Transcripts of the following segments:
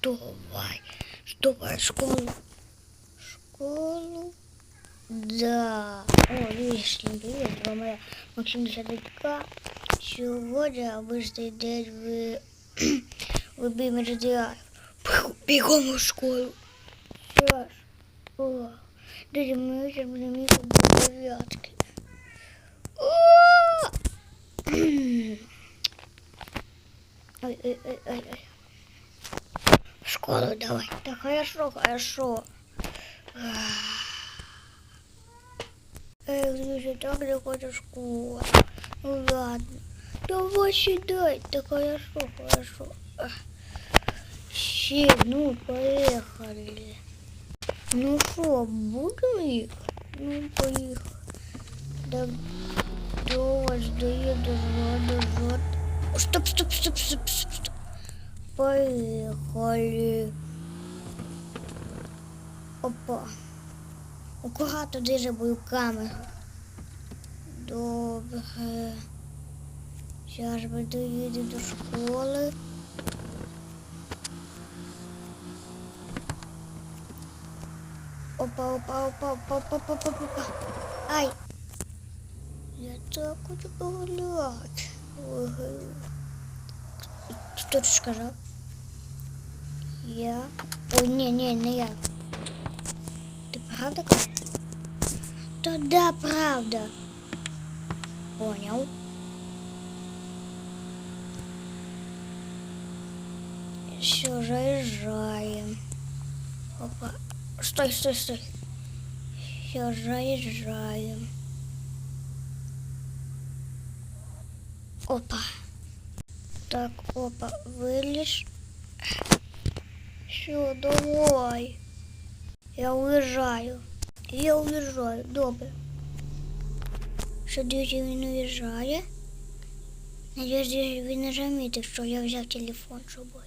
Вставай. Вставай в школу. Школу. Да. О, вишні, привіт, з вами я, Максим Десятичка. Сьогодні обичний день в любимий радіар. Бігом у школу. Що ж? О, друзі, ми зараз будемо їхати до дев'ятки. О! Ой, ой, ой, ой, ой. Школу давай. Да хорошо, хорошо. Эх, друзья, так не хочет школа. Ну ладно. Давай сюда. Да хорошо, хорошо. Ще, ну, поехали. Ну что, будем их? Ну, поехали. Да, давай, доеду, жод, жод. Стоп, стоп, стоп, стоп, стоп, стоп. Поїхали. Опа. Туди же камеру? Добре. Зараз би доїду до школи. Опа, опа, опа, опа, опа, опа, опа, опа. Ай! Я так хочу погулять. Ой. Кто ты сказал? Я. Ой, не, не, не я. Ты правда? говоришь? Да, да, правда. Понял. Все, заезжаем. Опа. Стой, стой, стой. Все, заезжаем. Опа. Так, опа, вылез. Все, давай. Я уезжаю. Я уезжаю. Добре. Що друзі, він уїжджає. Надіюсь, він не замітив, що я взяв телефон з собою.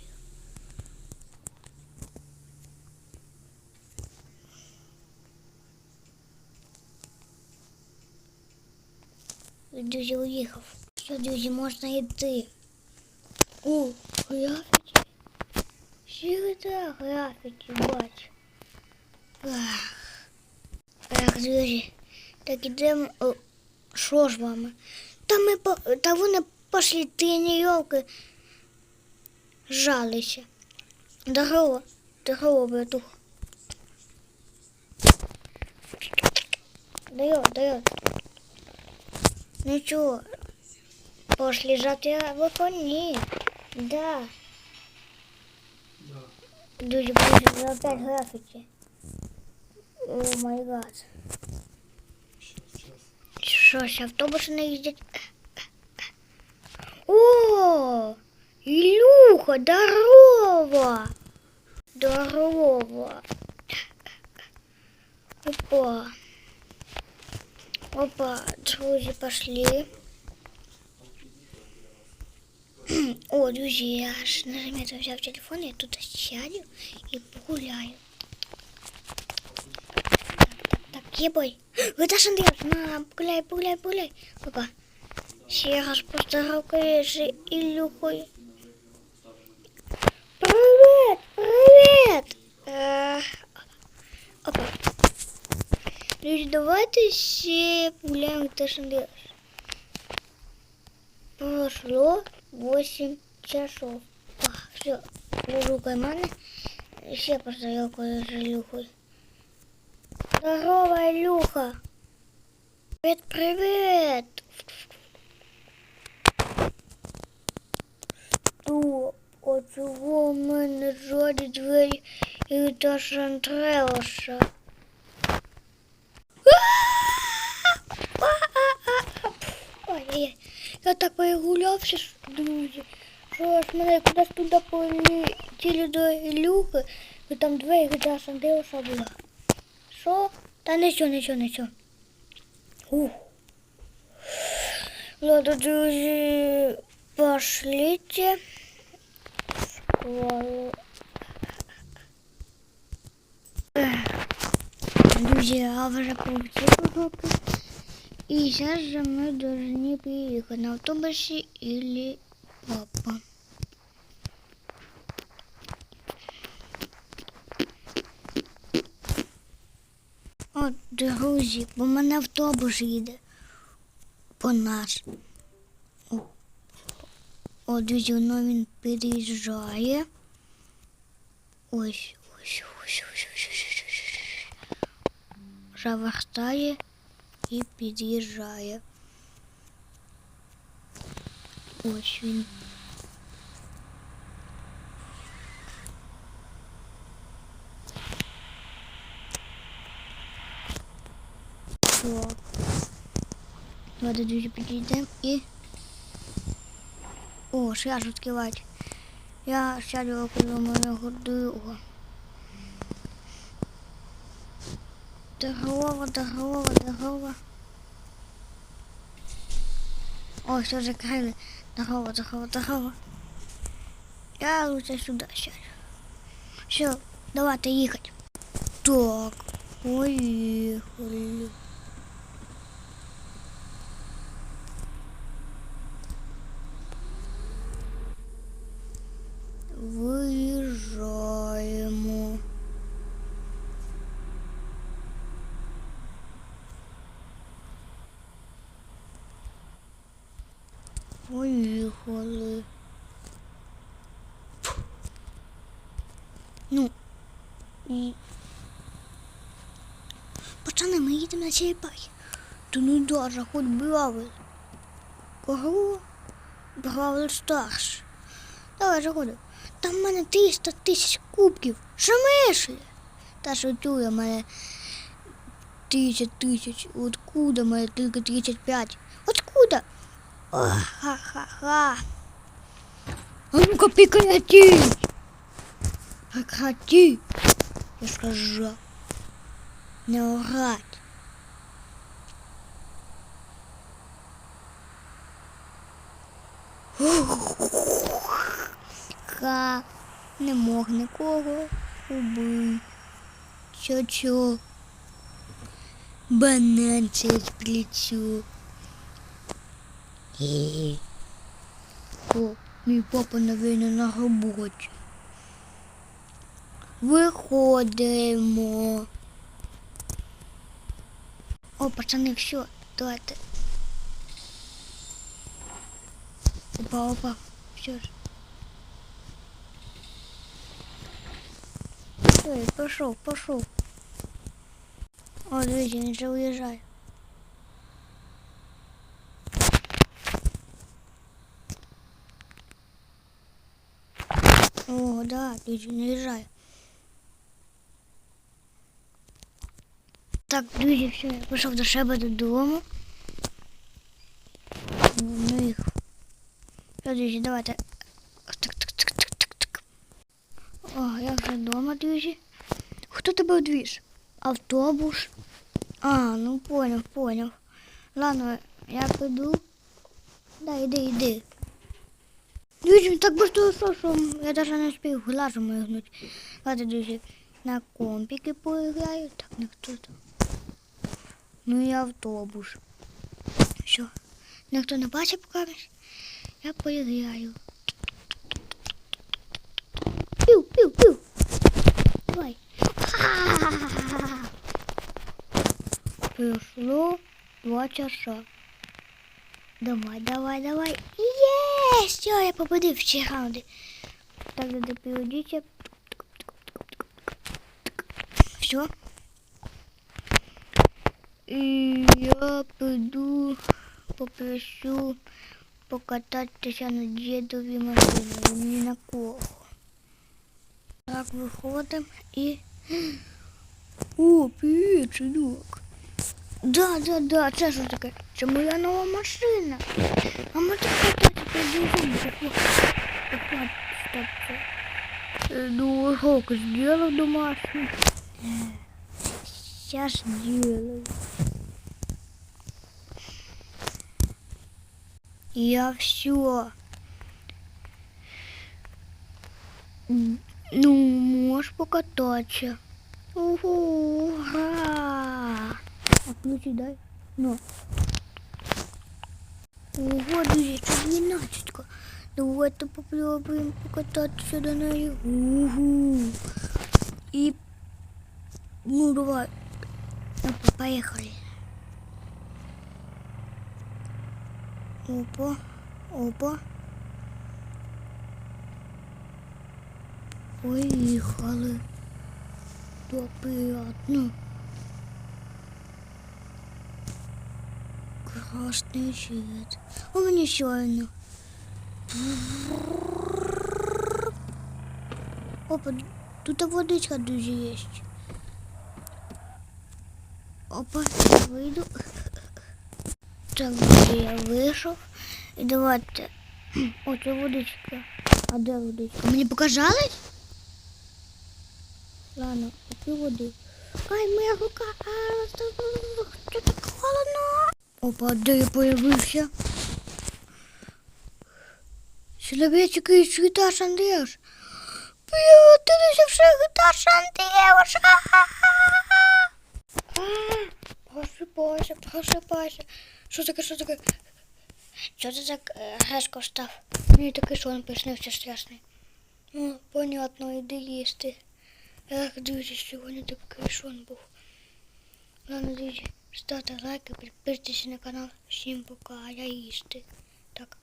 Друзі уїхав. Все, друзі, можна йти. О, графіті. Ще так графіті, бач. Ах. Ах, друзі. Так ідемо. О, Що ж вами? Та ми по та вони пошли тренировки. Жалися. Здорово. Здорово, братух. Дает, дает. Ну чё, пошли жать выходные. Да. Люди будут опять граффити. О май гад. Що ж, автобуси не їздять? О, Ілюха, здорово! Здорово. Опа. Опа, друзі, пошли. О, друзі, я ж не заметив взяв телефон, я тут сяду і погуляю. Так, так, так, єбой. Виташ Андрійович, на, погуляй, погуляй, погуляй. Опа. Ще раз поздоровкаєш з Ілюхою. Привіт, привіт. Е, Опа. Друзі, давайте ще погуляємо Виташ Андрійович. Прошло 8 часов. А, все, лежу карманы. Ще поздоровкаю с Илюхой. Здорово, Илюха. Привет, привет. Что? А чого в мене ззаді двері і Віташ Андреуса? Ой, Я так перегулявся, друзі, що аж мене кудись туди полетіли до Ілюхи, і там двері Віташ Андреуса була. Що? Та нічого, нічого, нічого. Ух. Ладно, друзі, пошлите в школу. Друзі, я вже получив уроки. І сейчас же ми должны приехать на автобусі или папа. От, друзі, бо мене автобус їде по нас. О, друзі, воно він переїжджає. Ось, ось, ось, ось, ось, ось, ось. Завертає і під'їжджає. Ось він. Так. Давайте дуже підійдемо і. О, ще ж. Я сяду около моєго друга. Торгова, торгова, дорого. О, все закрыли. Торгова, торгова, торгова. Я лучше сюда сяду. Все, давайте їхати. Так, поїхали. Поїхали. Ну, і... Пацани, ми їдемо на Черепахи. Та ну даже хоч Бравл. Кого? Бравл старший. Давай заходимо. Там в мене 300 тисяч кубків. Шамишлі. Та шутю я в мене 30 тисяч. Откуда мене тільки 35? Откуда? Ха-ха-ха. А ну-ка прекрати. Прекрати. Я сказал. Не орать. Ха, не мог нікого убити. Чо-чо. Банан через плечо. О, мій папа, напевно, на роботі. Виходимо. О, пацани, все, давайте. Опа, опа, все ж. Ой, пошел, пошел. О, дивіться, він вже уїжджає. О, да, дивіться, він уїжджає. Так, друзі, все, я пішов до себе додому. Ну їх. Все, друзі, давайте. Так, так, так, так, так, так. О, я вже вдома, друзі. Хто тебе одвіз? Автобус. А, ну понял, понял. Ладно, я піду. Да, іди, іди. Друзі, так швидко йшов, що я навіть не встиг глазом мигнути. Ладно, друзі, на компіки поіграю. Так, ніхто там. Ну і автобус. Все. Ніхто не бачить поки. Я поіграю. Пів, пів, пів. Давай. Ха-ха-ха-ха-ха. Два часа. Давай, давай, давай. Є! Все, я победив в ці раунди. Так, надо перейдите. Все. І я піду попрошу покататися на дідовій машині. Ні на кого. Так, виходимо і. О, привіт, синок. Да, да, да, це що таке? Це моя нова машина. А ми так. Стоп, це. Е, Ну, урок сделал домашний. Сейчас делаю. Я все. Ну, можешь покататься. Ура! Отключи, дай. но Ого, друзья, что 12 -ка. Давайте попробуем покататься до нее. Угу. И... Ну, давай. Опа, поехали. Опа, опа. Поехали. Да, приятно. Красный свет. У меня сильно. Опа, тут водичка дуже є. Опа, я вийду. Так, я вийшов. І давайте. О, це водичка. А де водичка? Мені показалось? Ладно, купи води. Ай, моя рука. А, так холодно. Опа, де я появився? Чоловічок із Гіташ Андріаш. Приготуйся в Гіташ Андріаш. Просипайся, просипайся. Що таке, що таке? Що ти так гешко став? Мені такий сон приснився страшний. Ну, понятно, іди їсти. Ех, друзі, сьогодні такий сон був. Ладно, друзі, ставте лайки, підписуйтесь на канал. Всім пока, я їсти. Так.